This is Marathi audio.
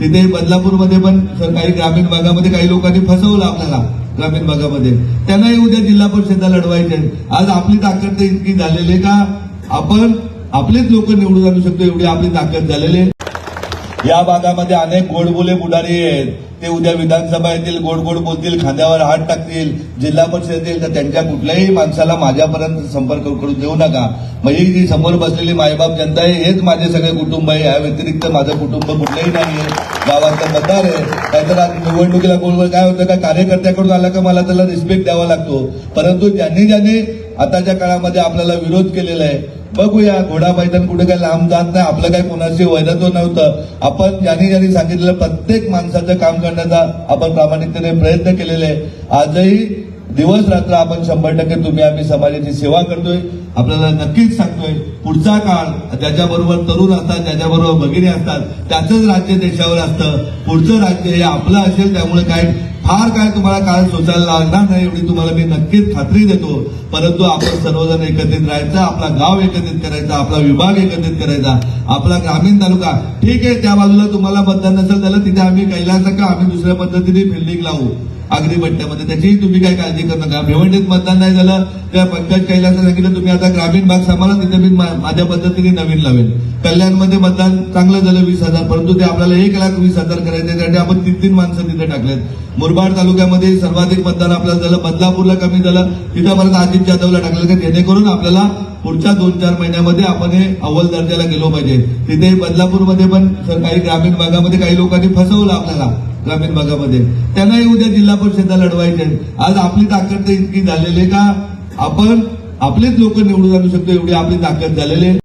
तिथे बदलापूरमध्ये पण काही ग्रामीण भागामध्ये काही लोकांनी फसवलं आपल्याला ग्रामीण भागामध्ये. त्यांनाही उद्या जिल्हा परिषदला लढवायचे आज आपली ताकद इतकी झालेली आहे का? आपण आपलेच लोक निवडून आणू शकतो एवढी आपली ताकद झालेली आहे. या भागामध्ये अनेक गोडबोले बुडारी आहेत. ते उद्या विधानसभा येतील गोड गोड बोलतील खांद्यावर हात टाकतील जिल्हा परिषद येतील तर त्यांच्या कुठल्याही माणसाला माझ्यापर्यंत संपर्क करून देऊ नका. म्हणजे जी समोर बसलेली मायबाप जनता आहे हेच माझे सगळे कुटुंब आहे. या व्यतिरिक्त माझं कुटुंब कुठलंही नाही आहे गावातलं मतदार आहे. नाहीतर आज निवडणुकीला गोळवर काय होतं का? कार्यकर्त्याकडून आला का मला त्याला रिस्पेक्ट द्यावा लागतो. परंतु ज्यांनी ज्यांनी आताच्या काळामध्ये आपल्याला विरोध केलेला आहे बघूया घोडा मैदान कुठे काय लांब जात नाही आपलं काय कोणाशी वैरत्व नव्हतं. आपण ज्यांनी ज्यांनी सांगितलेलं प्रत्येक माणसाचं काम करण्याचा आपण प्रामाणिकतेने प्रयत्न केलेले आजही दिवस रात्र आपण शंभर टक्के तुम्ही आम्ही समाजाची सेवा करतोय. आपल्याला नक्कीच सांगतोय पुढचा काळ ज्याच्याबरोबर तरुण असतात ज्याच्याबरोबर भगिनी असतात त्याचंच राज्य देशावर असतं. पुढचं राज्य हे आपलं असेल त्यामुळे काय फार काय तुम्हाला काळ सोचायला लागणार नाही एवढी तुम्हाला मी नक्कीच खात्री देतो. परंतु आपण सर्वजण एकत्रित राहायचं आपला गाव एकत्रित करायचा आपला विभाग एकत्रित करायचा आपला ग्रामीण तालुका. ठीक आहे त्या बाजूला तुम्हाला मतदान नसेल झालं तिथे आम्ही कैलासा का आम्ही दुसऱ्या पद्धतीने फिल्डिंग लावू. आगरी त्याचीही तुम्ही काही काळजी करू नका. भिवंडीत मतदान नाही झालं त्या पंकज कैलास सांगितलं मी आता ग्रामीण भाग सांभाळा तिथे मी माझ्या पद्धतीने नवीन लावेल कल्याणमध्ये मतदान चांगलं झालं वीस हजार परंतु ते आपल्याला एक लाख वीस हजार करायचे त्यासाठी आपण तीन तीन माणसं तिथे टाकलेत. मुरबाड तालुक्यामध्ये सर्वाधिक मतदान आपल्याला झालं बदलापूरला कमी झालं तिथं परत अजित जाधवला टाकलं का जेणेकरून आपल्याला पुढच्या दोन चार महिन्यामध्ये आपण हे अव्वल दर्जाला गेलो पाहिजे. तिथे बदलापूरमध्ये पण काही ग्रामीण भागामध्ये काही लोकांनी फसवलं आपल्याला ग्रामीण भागामध्ये. त्यांनाही उद्या जिल्हा परिषदला लढवायचे आज आपली ताकद तर इतकी झालेली आहे का? आपण आपलेच लोक निवडून आणू शकतो एवढी आपली ताकद झालेली आहे.